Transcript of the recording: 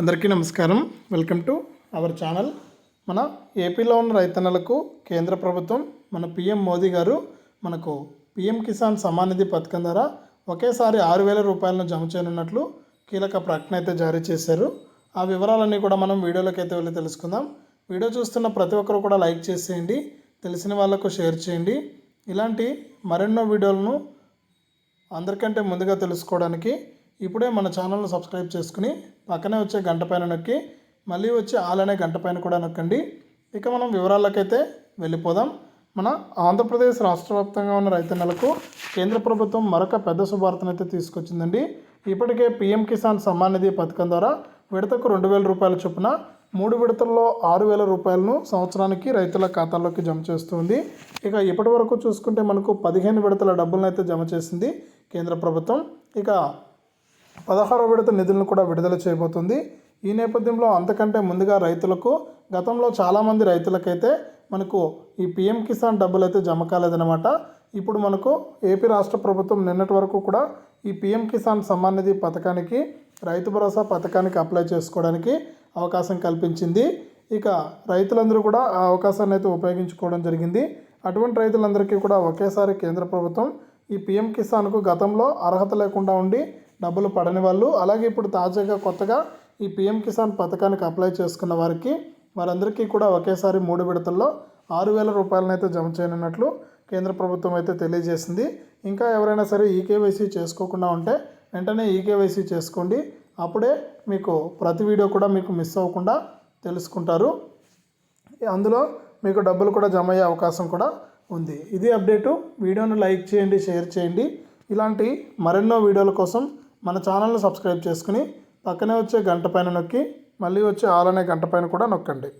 అందరికీ నమస్కారం. Welcome to our channel మన ఏపీలో ఉన్న రైతన్నలకు కేంద్ర ప్రభుత్వం మన పిఎం మోదీ గారు మనకు పిఎం కిసాన్ సమాన్ నిధి పథకం ద్వారా ఒకేసారి ఆరు వేల రూపాయలను జమ చేయనున్నట్లు కీలక ప్రకటన అయితే జారీ చేశారు. ఆ వివరాలన్నీ కూడా మనం వీడియోలోకి అయితే వెళ్ళి తెలుసుకుందాం. వీడియో చూస్తున్న ప్రతి ఒక్కరు కూడా లైక్ చేసేయండి తెలిసిన వాళ్ళకు షేర్ చేయండి. ఇలాంటి మరెన్నో వీడియోలను అందరికంటే ముందుగా తెలుసుకోవడానికి ఇప్పుడే మన ఛానల్ను సబ్స్క్రైబ్ చేసుకుని పక్కనే వచ్చే గంట పైన నొక్కి మళ్ళీ వచ్చే ఆల్ అనే గంట పైన కూడా నొక్కండి. ఇక మనం వివరాలకైతే వెళ్ళిపోదాం. మన ఆంధ్రప్రదేశ్ రాష్ట్ర వ్యాప్తంగా ఉన్న రైతన్నలకు కేంద్ర ప్రభుత్వం మరొక పెద్ద శుభార్తనైతే తీసుకొచ్చిందండి. ఇప్పటికే పీఎం కిసాన్ సమ్మాన్ నిధి పథకం ద్వారా విడతకు రెండు వేల రూపాయల చొప్పున మూడు విడతల్లో ఆరు వేల రూపాయలను సంవత్సరానికి రైతుల ఖాతాల్లోకి జమ చేస్తుంది. ఇక ఇప్పటి వరకు చూసుకుంటే మనకు పదిహేను విడతల డబ్బులను అయితే జమ చేసింది కేంద్ర ప్రభుత్వం. ఇక పదహారో విడత నిధులను కూడా విడుదల చేయబోతుంది. ఈ నేపథ్యంలో అంతకంటే ముందుగా రైతులకు గతంలో చాలామంది రైతులకైతే మనకు ఈ పిఎం కిసాన్ డబ్బులు అయితే జమ కాలేదన్నమాట. ఇప్పుడు మనకు ఏపీ రాష్ట్ర ప్రభుత్వం నిన్నటి వరకు కూడా ఈ పిఎం కిసాన్ సమ్మాన్ నిధి పథకానికి రైతు భరోసా పథకానికి అప్లై చేసుకోవడానికి అవకాశం కల్పించింది. ఇక రైతులందరూ కూడా ఆ అవకాశాన్ని అయితే ఉపయోగించుకోవడం జరిగింది. అటువంటి రైతులందరికీ కూడా ఒకేసారి కేంద్ర ప్రభుత్వం ఈ పిఎం కిసాన్కు గతంలో అర్హత లేకుండా ఉండి డబ్బులు పడని వాళ్ళు అలాగే ఇప్పుడు తాజాగా కొత్తగా ఈ పిఎం కిసాన్ పథకానికి అప్లై చేసుకున్న వారికి వారందరికీ కూడా ఒకేసారి మూడు విడతల్లో ఆరు వేల రూపాయలనైతే జమ చేయనున్నట్లు కేంద్ర ప్రభుత్వం అయితే తెలియజేసింది. ఇంకా ఎవరైనా సరే ఈకేవైసీ చేసుకోకుండా ఉంటే వెంటనే ఈకేవైసీ చేసుకోండి. అప్పుడే మీకు ప్రతి వీడియో కూడా మీకు మిస్ అవ్వకుండా తెలుసుకుంటారు. అందులో మీకు డబ్బులు కూడా జమ అయ్యే అవకాశం కూడా ఉంది. ఇది అప్డేటు. వీడియోను లైక్ చేయండి షేర్ చేయండి. ఇలాంటి మరెన్నో వీడియోల కోసం మన ఛానల్ని సబ్స్క్రైబ్ చేసుకుని పక్కనే వచ్చే గంట పైన నొక్కి మళ్ళీ వచ్చే ఆల్ అనే గంట పైన కూడా నొక్కండి.